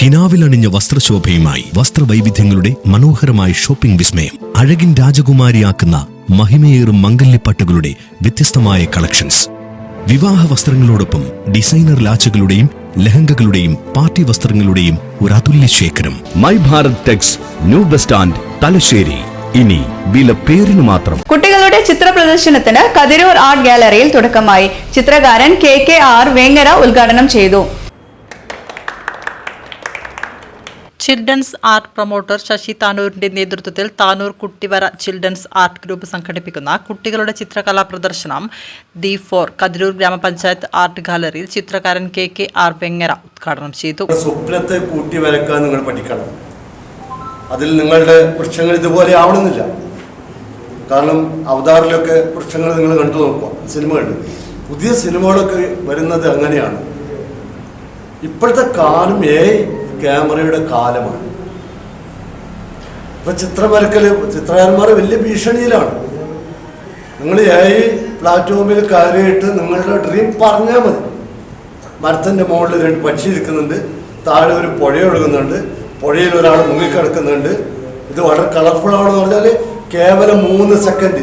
കിനാവിലണിഞ്ഞ വസ്ത്രശോഭയുമായി വസ്ത്രവൈവിധ്യങ്ങളുടെ മനോഹരമായ ഷോപ്പിംഗ് വിസ്മയം അഴകിൻ രാജകുമാരിയാക്കുന്ന മഹിമയേറും മംഗല്യപ്പട്ടുകളുടെ വ്യത്യസ്തമായ കളക്ഷൻസ്. വിവാഹ വസ്ത്രങ്ങളോടൊപ്പം ഡിസൈനർ ലാച്ചുകളുടെയും ലഹങ്കകളുടെയും പാർട്ടി വസ്ത്രങ്ങളുടെയും ഒരു അതുല്യ ശേഖരം. My Bharat Tex new bus stand Thalassery. ഇനി വില പേരിന് മാത്രം. കുട്ടികളുടെ ചിത്ര പ്രദർശനത്തിന് കതിരൂർ ആർട്ട് ഗാലറിയിൽ തുടക്കമായി. ചിത്രകാരൻ കെ കെ ആർ വേങ്ങര ഉദ്ഘാടനം ചെയ്തു. ചിൽഡ്രൻസ് ആർട്ട് പ്രൊമോട്ടർ ശശി താനൂരിന്റെ നേതൃത്വത്തിൽ Tanur Kuttivara children's art group സംഘടിപ്പിക്കുന്ന കുട്ടികളുടെ ചിത്രകലാ പ്രദർശനം ദി ഫോർ കതിരൂർ ഗ്രാമപഞ്ചായത്ത് ആർട്ട് ഗാലറിയിൽ ചിത്രകാരൻ കെ കെ ആർ വെങ്ങര ഉദ്ഘാടനം ചെയ്തു. സ്വപ്നത്തെ കൂട്ടി വരക്കാൻ നിങ്ങൾ പഠിക്കണം. അതിൽ നിങ്ങളുടെ വൃക്ഷങ്ങൾ ഇതുപോലെ ആവണമെന്നില്ല. കാരണം അവതാറിലൊക്കെ വൃക്ഷങ്ങൾ നിങ്ങൾ കണ്ടു നോക്കുക സിനിമകളിൽ പുതിയ സിനിമകളൊക്കെ വരുന്നത് അങ്ങനെയാണ്. ഇപ്പോഴത്തെ കാലം ഏ ക്യാമറയുടെ കാലമാണ്. ഇപ്പൊ ചിത്രം വരക്കൽ ചിത്രകാരന്മാർ വലിയ ഭീഷണിയിലാണ്. നിങ്ങൾ ഏ പ്ലാറ്റ്ഫോമിൽ കയറിയിട്ട് നിങ്ങളുടെ ഡ്രീം പറഞ്ഞാൽ മതി. മരത്തിന്റെ മുകളിൽ രണ്ട് പക്ഷി ഇരിക്കുന്നുണ്ട് താഴെ ഒരു പുഴ ഒഴുകുന്നുണ്ട് പുഴയിൽ ഒരാൾ മുങ്ങിക്കിടക്കുന്നുണ്ട്. ഇത് വളരെ കളർഫുൾ ആണെന്ന് പറഞ്ഞാൽ കേവലം മൂന്ന് സെക്കൻഡ്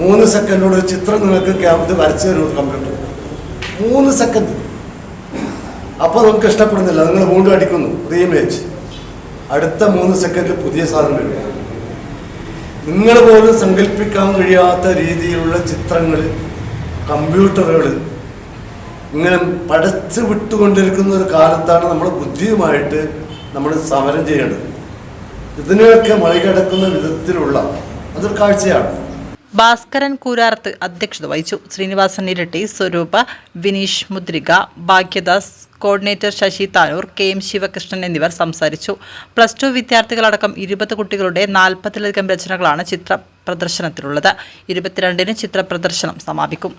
മൂന്ന് സെക്കൻഡോട് ഒരു ചിത്രം നിങ്ങൾക്ക് ക്യാമറ വരച്ചു തരും കമ്പ്യൂട്ടർ മൂന്ന് സെക്കൻഡ് അപ്പോൾ നമുക്ക് ഇഷ്ടപ്പെടുന്നില്ല. നിങ്ങൾ വീണ്ടും അടിക്കുന്നു. റീമേജ് അടുത്ത മൂന്ന് സെക്കൻഡിൽ പുതിയ സാധനം വരും. നിങ്ങൾ പോലും സങ്കല്പിക്കാൻ കഴിയാത്ത രീതിയിലുള്ള ചിത്രങ്ങൾ കമ്പ്യൂട്ടറുകൾ ഇങ്ങനെ പടച്ചു വിട്ടുകൊണ്ടിരിക്കുന്ന ഒരു കാലത്താണ് നമ്മൾ ബുദ്ധിയുമായിട്ട് നമ്മൾ സമരം ചെയ്യേണ്ടത്. ഇതിനെയൊക്കെ മറികടക്കുന്ന വിധത്തിലുള്ള അതൊരു കാഴ്ചയാണ്. ഭാസ്കരൻ കൂരാർത്ത് അധ്യക്ഷത വഹിച്ചു. ശ്രീനിവാസൻ ഇരട്ടി Swaroopa Vineesh Mudrika Bhagyadas coordinator Sasi Tanur K M Sivakrishnan എന്നിവർ സംസാരിച്ചു. പ്ലസ് ടു വിദ്യാർത്ഥികളടക്കം ഇരുപത് കുട്ടികളുടെ നാൽപ്പതിലധികം രചനകളാണ് ചിത്ര പ്രദർശനത്തിലുള്ളത്. ഇരുപത്തിരണ്ടിന് ചിത്ര പ്രദർശനം സമാപിക്കും.